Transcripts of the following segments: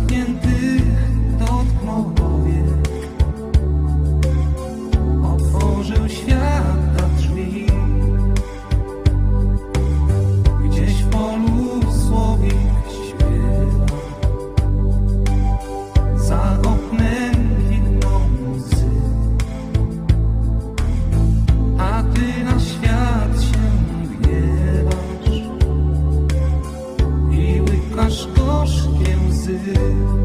zamkniętych dotknął powie Otworzył drzwi. Gdzieś w polu słowik Za oknem A ty na świat się gniewasz. I dizer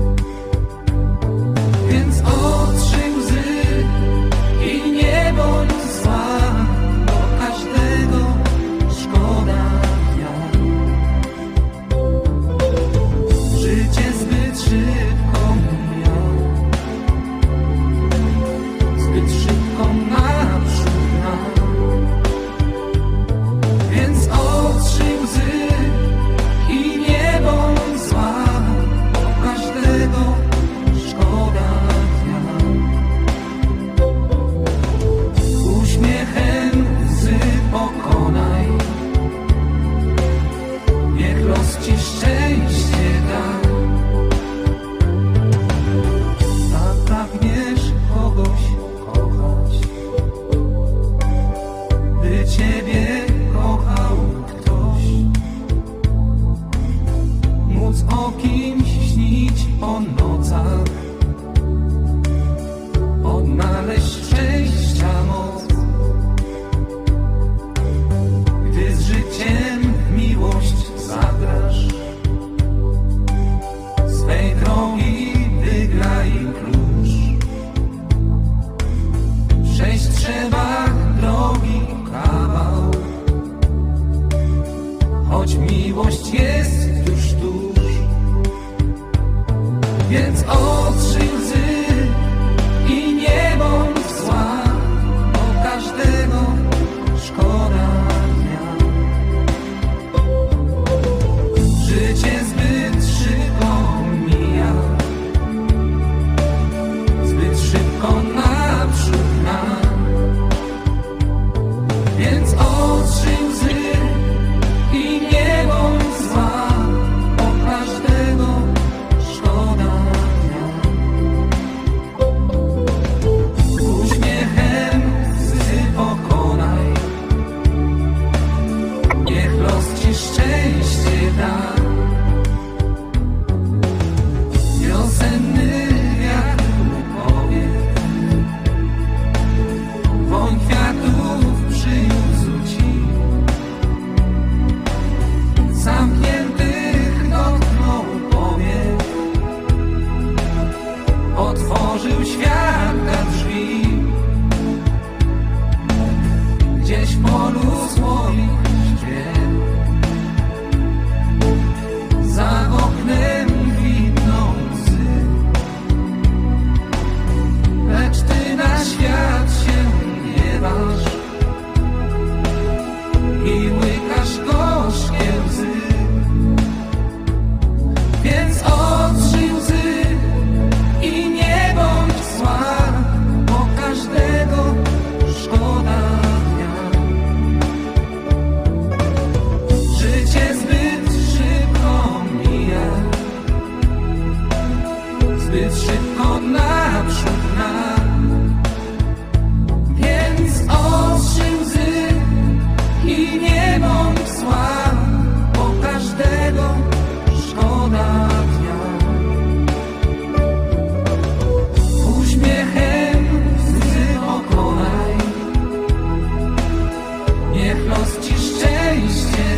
Ciebie oh. niech los ci szczęście.